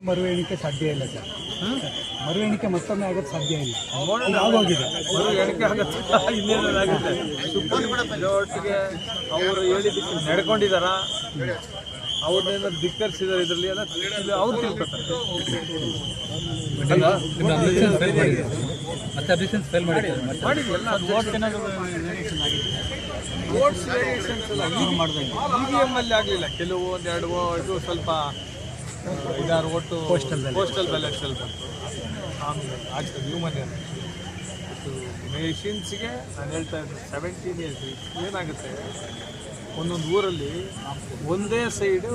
ಮರು ಎಣಿಕೆ ಸಾಧ್ಯ ಇಲ್ಲ ಸರ್. ಮರು ಎಣಿಕೆ ಮತ್ತೊಮ್ಮೆ ಆಗೋದು ಸಾಧ್ಯ ಇಲ್ಲ. ಯಾವಾಗಿದೆ ಮರು ಎಣಿಕೆ ಆಗುತ್ತೆ. ಇನ್ನೇನಾಗುತ್ತೆ ಅವರು ಹೇಳಿದ್ದಕ್ಕೆ ನಡ್ಕೊಂಡಿದಾರ ಧಿಕ್ಕರಿಸಿದಾರೆ ಇದರಲ್ಲಿ ಎಲ್ಲ ಅವ್ರು ತಿಳ್ಕೊತಾರೆ. ಎಲ್ಲ ಎಲ್ಲ ಇ ವಿ ಎಂ ಅಲ್ಲಿ ಆಗಲಿಲ್ಲ. ಕೆಲವು ಒಂದೆರಡು ಇದು ಸ್ವಲ್ಪ ಐದಾರು ಒಟ್ಟು ಪೋಸ್ಟಲ್. ಪೋಸ್ಟಲ್ ಬ್ಯಾಲೆಟ್ಸ್ ಅಲ್ಲಿ ಬಂತು. ಆಮೇಲೆ ಆಗ್ತದೆ ಹ್ಯೂಮನ್ ಮೆಷಿನ್ಸ್ಗೆ ನಾನು ಹೇಳ್ತಾ ಇದ್ದೀನಿ ಸೆವೆಂಟೀನ್ ಇಯರ್ಸ್ ಏನಾಗುತ್ತೆ? ಒಂದೊಂದು ಊರಲ್ಲಿ ಒಂದೇ ಸೈಡು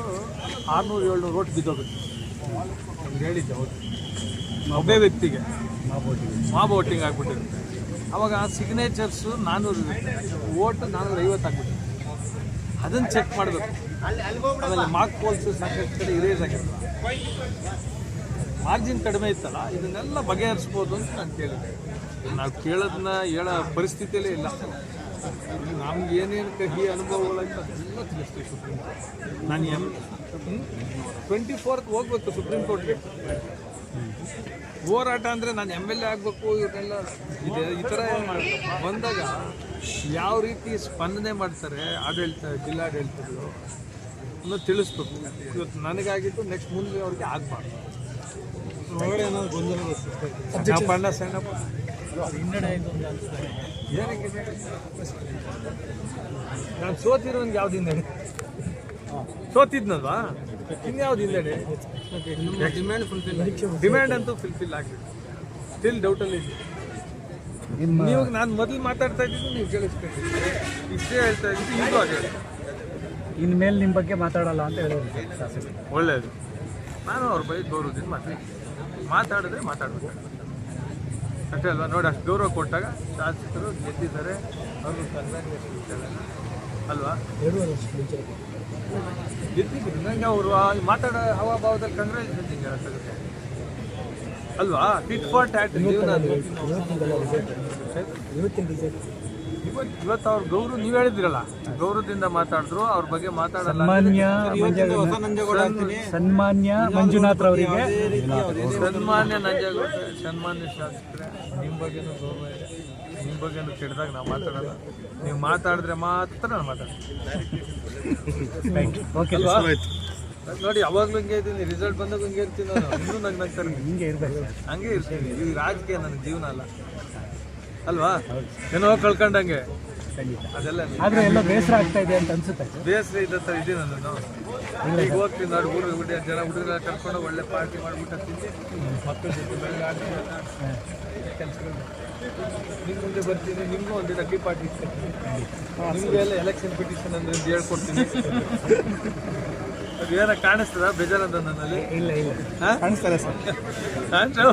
ಆರುನೂರು ಏಳ್ನೂರು ಓಟ್ ಬಿದ್ದೋಗುತ್ತೆ. ಅವ್ರು ಹೇಳಿದ್ದೆ ಹೌದು. ಒಬ್ಬೇ ವ್ಯಕ್ತಿಗೆ ಮಾಬ್ ವೋಟಿಂಗ್ ಆಗ್ಬಿಟ್ಟಿರುತ್ತೆ. ಅವಾಗ ಸಿಗ್ನೇಚರ್ಸು ನಾನ್ನೂರು ಇರುತ್ತೆ. ಓಟ್ ನಾನ್ನೂರ ಐವತ್ತು ಆಗ್ಬಿಟ್ಟಿರುತ್ತೆ. ಅದನ್ನು ಚೆಕ್ ಮಾಡಬೇಕು. ಆಮೇಲೆ ಮಾರ್ಕ್ ಪೋಲ್ಸ್ ಸಾಕಷ್ಟು ಕಡೆ ಇರೇಸ್ ಆಗಿರಲ್ಲ. ಮಾರ್ಜಿನ್ ಕಡಿಮೆ ಇತ್ತಲ್ಲ, ಇದನ್ನೆಲ್ಲ ಬಗೆಹರಿಸ್ಬೋದು ಅಂತ ನಾನು ಕೇಳಿದೆ. ನಾವು ಕೇಳೋದನ್ನ ಹೇಳೋ ಪರಿಸ್ಥಿತಿಯಲ್ಲೇ ಇಲ್ಲ. ನಮ್ಗೆ ಏನೇನು ಕಹಿ ಅನುಭವಗಳಾಯ್ತು ಅದೆಲ್ಲ ತಿಳಿಸ್ತೀವಿ ಸುಪ್ರೀಂ ಕೋರ್ಟ್. ನಾನು ಎಂ ಟ್ವೆಂಟಿ ಫೋರ್ತ್ ಹೋಗ್ಬೇಕು ಸುಪ್ರೀಂ ಕೋರ್ಟ್ಗೆ. ಹೋರಾಟ ಅಂದರೆ ನಾನು ಎಂ ಎಲ್ ಎ ಆಗಬೇಕು ಇವನ್ನೆಲ್ಲ ಈ ಥರ ಬಂದಾಗ ಯಾವ ರೀತಿ ಸ್ಪಂದನೆ ಮಾಡ್ತಾರೆ ಆಡಳಿತ ಜಿಲ್ಲಾಡಳಿತಗಳು ಅನ್ನೋದು ತಿಳಿಸ್ಬೇಕು. ಇವತ್ತು ನನಗಾಗಿದ್ದು ನೆಕ್ಸ್ಟ್ ಮುಂದೆ ಅವ್ರಿಗೆ ಆಗಬಾರ್ದು. ಒಳಗಡೆ ಏನಾದ್ರು ಗೊಂದಲ ಸಣ್ಣಪ್ಪ ಏನಾಗಿದೆ ನಾನು ಸೋತಿರೋನ್ಗೆ ಯಾವ್ದು ಹಿನ್ನಡೆ ಸೋತಿದ್ನಲ್ವಾ? ಇನ್ಯಾವ್ದು ಹಿನ್ನಡೆ ಡಿಮ್ಯಾಂಡ್ ಫುಲ್ಫಿಲ್ ಡಿಮ್ಯಾಂಡ್ ಅಂತೂ ಫುಲ್ಫಿಲ್ ಆಗಿದೆ ಸ್ಟಿಲ್ ಡೌಟಲ್ಲಿ ಇದೆ ನೀವು ನಾನು ಮೊದಲು ಮಾತಾಡ್ತಾ ಇದ್ದೀನಿ ನೀವು ಕೇಳಿಸ್ಬೇಕು. ಇಷ್ಟೇ ಹೇಳ್ತಾ ಇದ್ದೀನಿ ಈಗೂ ಹಾಗೆ ಇನ್ಮೇಲೆ ನಿಮ್ಮ ಬಗ್ಗೆ ಮಾತಾಡಲ್ಲ ಅಂತ ಹೇಳೋದು ಒಳ್ಳೆಯದು ನಾನು ಅವ್ರ ಬೈ ಗೌರವದಿಂದ ಮಾತಾಡಿ ಮಾತಾಡಿದ್ರೆ ಮಾತಾಡ್ಬೇಕು. ಅಷ್ಟೇ ಅಲ್ವಾ? ನೋಡಿ ಅಷ್ಟು ಗೌರವ ಕೊಟ್ಟಾಗ ಶಾಸಕರು ಗೆದ್ದಿದ್ದಾರೆ. ಅವರು ಕಂಗ್ರಾಚುಲೇಷನ್ ಅಲ್ವಾ? ಗೆದ್ದಿದ್ರು ನಂಗೆ ಅವರು ಮಾತಾಡೋ ಹವಾಭಾವದಲ್ಲಿ ಕಂಗ್ರಾಚುಲೇಷನ್ ಹೇಳಕ್ಕಾಗುತ್ತೆ ಅಲ್ವಾ? ಫಿಟ್ ಫಾರ್ ಟ್ಯಾಟ್ ಇವತ್ತು ಇವತ್ತು ಅವ್ರ ಗೌರವ ನೀವು ಹೇಳಿದ್ರಲ್ಲ. ಗೌರವದಿಂದ ಮಾತಾಡಿದ್ರು ಅವ್ರ ಬಗ್ಗೆ ಮಾತಾಡಲ್ಲ ಸನ್ಮಾನ್ಯ ಸನ್ಮಾನ್ಯ ಮಂಜುನಾಥ್ ಅವರಿಗೆ. ಸನ್ಮಾನ್ಯ ನಂಜೇಗೌಡ ಸನ್ಮಾನ್ಯ ಶಾಸಕರೇ ನಿಮ್ಮ ಬಗ್ಗೆನೂ ಗೌರವ ಇದೆ ನಿಮ್ಮ ಬಗ್ಗೆನೂ ಕೆಟ್ಟದಾಗ ನಾವು ಮಾತಾಡಲ್ಲ. ನೀವು ಮಾತಾಡಿದ್ರೆ ಮಾತ್ರ ನಾನು ಮಾತಾಡ್ತೀನಿ. ಓಕೆ ಅಲ್ವಾ? ನೋಡಿ ಯಾವಾಗಲೂ ಹಿಂಗೆ ಇದ್ದೀನಿ. ರಿಸಲ್ಟ್ ಬಂದಾಗ ಹಿಂಗೆ ಇರ್ತೀನಿ ನಾನು. ಇನ್ನೂ ನಂಗೆ ನಂಬ್ತಾರೆ ಹಿಂಗೆ ಇರ್ಬೇಕು. ಹಂಗೆ ಇರ್ತೀನಿ. ಇದು ರಾಜಕೀಯ ನನ್ನ ಜೀವನ ಅಲ್ಲ. ಅಲ್ವಾ? ಏನೋ ಕಳ್ಕೊಂಡಂಗೆ. ಖಂಡಿತ. ಅದೆಲ್ಲ ಆದ್ರೆ ಎಲ್ಲ ಬೇಸರ ಆಗ್ತಾ ಇದೆ ಅಂತ ಅನ್ಸುತ್ತೆ. ಸರ್ ಬೇಸರ ಇದೆ ಸರ್ ಇದೆ ನಾನು ಈಗ ಹೋಗ್ತೀನಿ ನೋಡಿ ಊರು ಹುಡುಗ ಜನ ಹುಡುಗರ ಕರ್ಕೊಂಡು ಒಳ್ಳೆ ಪಾರ್ಟಿ ಮಾಡ್ಬಿಟ್ಟು ತಿಂದು ಮಕ್ಕಳ ಜೊತೆ ಬೆಳಗ್ಗೆ ಆಟ ಕೆಲಸಗಳು. ನಿಮ್ಮ ಮುಂದೆ ಬರ್ತೀನಿ ನಿಮಗೂ ಒಂದು ಅಕ್ಕಿ ಪಾರ್ಟಿ ಇಸ್ಕೊತೀನಿ ನಿಮಗೆ ಎಲ್ಲ ಎಲೆಕ್ಷನ್ ಪಿಟಿಷನ್ ಅಂದ್ರೆ ಹೇಳ್ಕೊಡ್ತೀನಿ. ಅದು ಏನೋ ಕಾಣಿಸ್ತದ? ಬೇಜಾರಂತ ನನ್ನಲ್ಲಿ. ಇಲ್ಲ ಇಲ್ಲ? ಕಾಣಿಸ್ತಾರೆ ಸರ್. ಕಾಣ್ತಾವ?